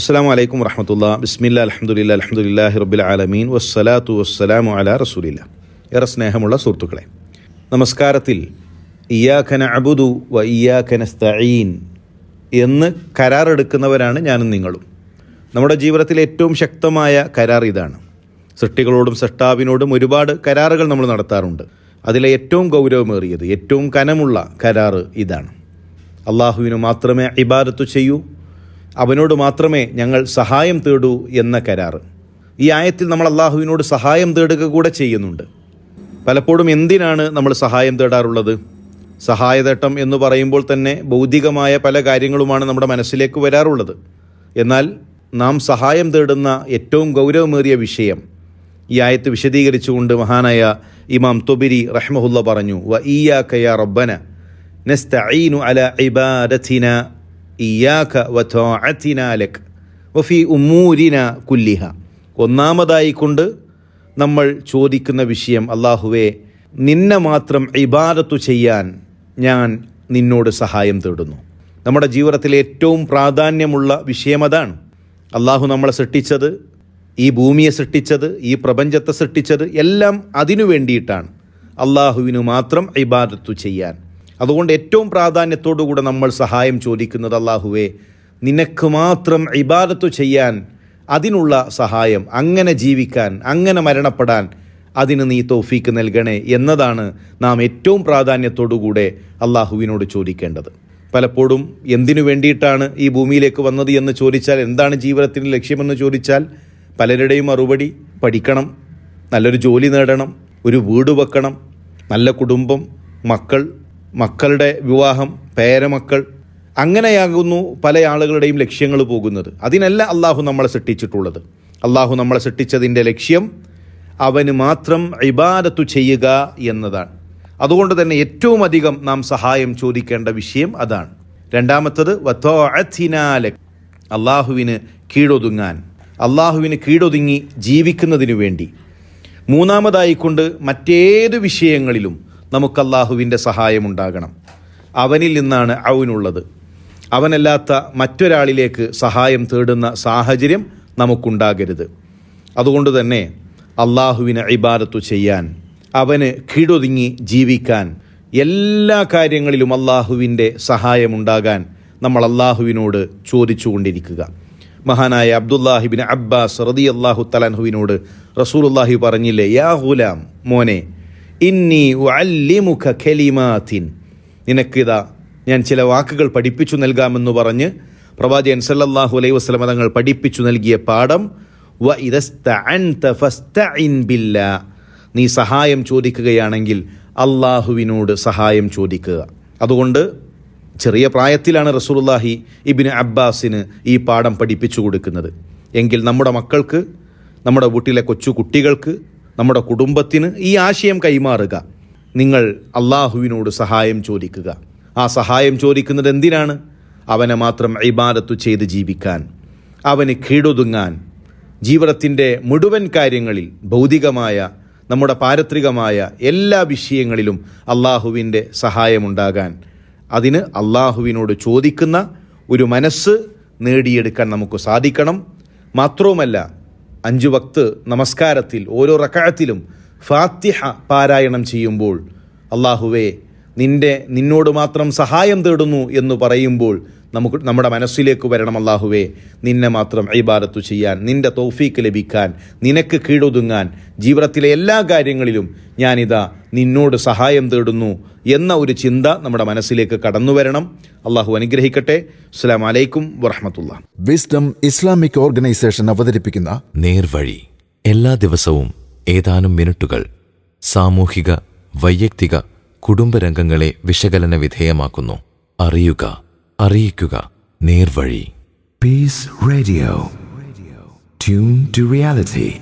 അസ്സാം വലൈക്കും വറഹമത്തുള്ള ബിസ്മില്ല അലഹമുല്ല അലഹമുല്ലാഹി റബ്ബിൽ ആലമീൻ. വസ്സലാത്തു വസ്സലാമു അല റസൂലില്ല ഏറെ സ്നേഹമുള്ള സുഹൃത്തുക്കളെ നമസ്കാരത്തിൽ ഇയാഖന അബുദു വ ഇയാഖന സ്തഈൻ എന്ന് കരാറെടുക്കുന്നവരാണ് ഞാനും നിങ്ങളും. നമ്മുടെ ജീവിതത്തിലെ ഏറ്റവും ശക്തമായ കരാർ ഇതാണ്. സൃഷ്ടികളോടും സൃഷ്ടാവിനോടും ഒരുപാട് കരാറുകൾ നമ്മൾ നടത്താറുണ്ട്. അതിലെ ഏറ്റവും ഗൗരവമേറിയത് ഏറ്റവും കനമുള്ള കരാറ് ഇതാണ്. അള്ളാഹുവിന് മാത്രമേ ഇബാദത്ത് ചെയ്യൂ അവനോട് മാത്രമേ ഞങ്ങൾ സഹായം തേടൂ എന്ന കരാറ്. ഈ ആയത്തിൽ നമ്മൾ അള്ളാഹുവിനോട് സഹായം തേടുക കൂടെ ചെയ്യുന്നുണ്ട്. പലപ്പോഴും എന്തിനാണ് നമ്മൾ സഹായം തേടാറുള്ളത്? സഹായതട്ടം എന്ന് പറയുമ്പോൾ തന്നെ ഭൗതികമായ പല കാര്യങ്ങളുമാണ് നമ്മുടെ മനസ്സിലേക്ക് വരാറുള്ളത്. എന്നാൽ നാം സഹായം തേടുന്ന ഏറ്റവും ഗൗരവമേറിയ വിഷയം ഈ ആയത്ത് വിശദീകരിച്ചുകൊണ്ട് മഹാനായ ഇമാം തൊബിരി റഹ്മഹുല്ല പറഞ്ഞു വ ഈയാക്കയ റബ്ബന നസ്തഈനു അല ഇബാദത്തിന ഇയാഖ വത്തോഅത്തിനാലക് ലക്. വഫി ഉമ്മൂരിന കുല്ലിഹ. ഒന്നാമതായി കൊണ്ട് നമ്മൾ ചോദിക്കുന്ന വിഷയം അള്ളാഹുവെ നിന്നെ മാത്രം ഇബാദത്തു ചെയ്യാൻ ഞാൻ നിന്നോട് സഹായം തേടുന്നു. നമ്മുടെ ജീവിതത്തിലെ ഏറ്റവും പ്രാധാന്യമുള്ള വിഷയം അതാണ്. അള്ളാഹു നമ്മളെ സൃഷ്ടിച്ചത് ഈ ഭൂമിയെ സൃഷ്ടിച്ചത് ഈ പ്രപഞ്ചത്തെ സൃഷ്ടിച്ചത് എല്ലാം അതിനു വേണ്ടിയിട്ടാണ്. അള്ളാഹുവിന് മാത്രം ഇബാദത്തു ചെയ്യാൻ. അതുകൊണ്ട് ഏറ്റവും പ്രാധാന്യത്തോടുകൂടെ നമ്മൾ സഹായം ചോദിക്കുന്നത് അള്ളാഹുവേ നിനക്ക് മാത്രം ഇബാദത്ത് ചെയ്യാൻ അതിനുള്ള സഹായം അങ്ങനെ ജീവിക്കാൻ അങ്ങനെ മരണപ്പെടാൻ അതിന് നീ തൗഫീക്ക് നൽകണേ എന്നതാണ് നാം ഏറ്റവും പ്രാധാന്യത്തോടുകൂടെ അള്ളാഹുവിനോട് ചോദിക്കേണ്ടത്. പലപ്പോഴും എന്തിനു വേണ്ടിയിട്ടാണ് ഈ ഭൂമിയിലേക്ക് വന്നത് എന്ന് ചോദിച്ചാൽ എന്താണ് ജീവിതത്തിന്റെ ലക്ഷ്യമെന്ന് ചോദിച്ചാൽ പലരുടെയും മറുപടി പഠിക്കണം നല്ലൊരു ജോലി നേടണം ഒരു വീട് വെക്കണം നല്ല കുടുംബം മക്കൾ മക്കളുടെ വിവാഹം പേരമക്കൾ അങ്ങനെയാകുന്നു പല ആളുകളുടെയും ലക്ഷ്യങ്ങൾ പോകുന്നത്. അതിനല്ല അള്ളാഹു നമ്മളെ സൃഷ്ടിച്ചിട്ടുള്ളത്. അള്ളാഹു നമ്മളെ സൃഷ്ടിച്ചതിന്റെ ലക്ഷ്യം അവന് മാത്രം ഇബാദത്തു ചെയ്യുക എന്നതാണ്. അതുകൊണ്ട് തന്നെ ഏറ്റവും അധികം നാം സഹായം ചോദിക്കേണ്ട വിഷയം അതാണ്. രണ്ടാമത്തത് അള്ളാഹുവിന് കീഴൊതുങ്ങാൻ. അള്ളാഹുവിന് കീഴൊതുങ്ങി ജീവിക്കുന്നതിനു വേണ്ടി. മൂന്നാമതായിക്കൊണ്ട് മറ്റേത് വിഷയങ്ങളിലും നമുക്ക് അള്ളാഹുവിന്റെ സഹായമുണ്ടാകണം. അവനിൽ നിന്നാണ് അവനുള്ളത് അവനല്ലാത്ത മറ്റൊരാളിലേക്ക് സഹായം തേടുന്ന സാഹചര്യം നമുക്കുണ്ടാകരുത്. അതുകൊണ്ട് തന്നെ അള്ളാഹുവിന് ഇബാദത്തു ചെയ്യാൻ അവന് കീഴൊതുങ്ങി ജീവിക്കാൻ എല്ലാ കാര്യങ്ങളിലും അള്ളാഹുവിന്റെ സഹായമുണ്ടാകാൻ നമ്മൾ അള്ളാഹുവിനോട് ചോദിച്ചുകൊണ്ടിരിക്കുക. മഹാനായ അബ്ദുല്ലാഹിബിൻ അബ്ബാസ് റതി അള്ളാഹു തലാൻഹുവിനോട് റസൂലുല്ലാഹി പറഞ്ഞില്ലേ യാ ഗുലാം മോനെ ഇന്നി നിനക്കിതാ ഞാൻ ചില വാക്കുകൾ പഠിപ്പിച്ചു നൽകാമെന്ന് പറഞ്ഞ് പ്രവാചകൻ സല്ലല്ലാഹു അലൈഹി വസ്ലമ തങ്ങൾ പഠിപ്പിച്ചു നൽകിയ പാഠം നീ സഹായം ചോദിക്കുകയാണെങ്കിൽ അള്ളാഹുവിനോട് സഹായം ചോദിക്കുക. അതുകൊണ്ട് ചെറിയ പ്രായത്തിലാണ് റസൂലുള്ളാഹി ഇബിന് അബ്ബാസിന് ഈ പാഠം പഠിപ്പിച്ചു കൊടുക്കുന്നത്. എങ്കിൽ നമ്മുടെ മക്കൾക്ക് നമ്മുടെ വീട്ടിലെ കൊച്ചു കുട്ടികൾക്ക് നമ്മുടെ കുടുംബത്തിന് ഈ ആശയം കൈമാറുക. നിങ്ങൾ അള്ളാഹുവിനോട് സഹായം ചോദിക്കുക. ആ സഹായം ചോദിക്കുന്നത് എന്തിനാണ്? അവനെ മാത്രം ഇബാദത്തു ചെയ്ത് ജീവിക്കാൻ അവന് കീഴൊതുങ്ങാൻ ജീവിതത്തിന്റെ മുഴുവൻ കാര്യങ്ങളിൽ ഭൗതികമായ നമ്മുടെ പാരത്രികമായ എല്ലാ വിഷയങ്ങളിലും അള്ളാഹുവിന്റെ സഹായമുണ്ടാകാൻ. അതിന് അള്ളാഹുവിനോട് ചോദിക്കുന്ന ഒരു മനസ്സ് നേടിയെടുക്കാൻ നമുക്ക് സാധിക്കണം. മാത്രവുമല്ല അഞ്ചു വക്ത് നമസ്കാരത്തിൽ ഓരോ റക്കാഴത്തിലും ഫാത്തിഹ പാരായണം ചെയ്യുമ്പോൾ അള്ളാഹുവേ നിന്റെ നിന്നോട് മാത്രം സഹായം തേടുന്നു എന്ന് പറയുമ്പോൾ നമുക്ക് നമ്മുടെ മനസ്സിലേക്ക് വരണം അള്ളാഹുവേ നിന്നെ മാത്രം ഇബാദത്തു ചെയ്യാൻ നിന്റെ തൗഫീക്ക് ലഭിക്കാൻ നിനക്ക് കീഴൊതുങ്ങാൻ ജീവിതത്തിലെ എല്ലാ കാര്യങ്ങളിലും ഞാനിതാ നിന്നോട് സഹായം തേടുന്നു എന്ന ഒരു ചിന്ത നമ്മുടെ മനസ്സിലേക്ക് കടന്നു വരണം. അള്ളാഹു അനുഗ്രഹിക്കട്ടെ. അസ്സാം വലൈക്കും വറഹമത്തുള്ള. വിസ്ഡം ഇസ്ലാമിക് ഓർഗനൈസേഷൻ അവതരിപ്പിക്കുന്ന നേർവഴി. എല്ലാ ദിവസവും ഏതാനും മിനിറ്റുകൾ സാമൂഹിക വൈയക്തിക കുടുംബരംഗങ്ങളെ വിശകലന വിധേയമാക്കുന്നു. അറിയുക അറിയിക്കുക. നേർവഴി. Peace radio tune to reality.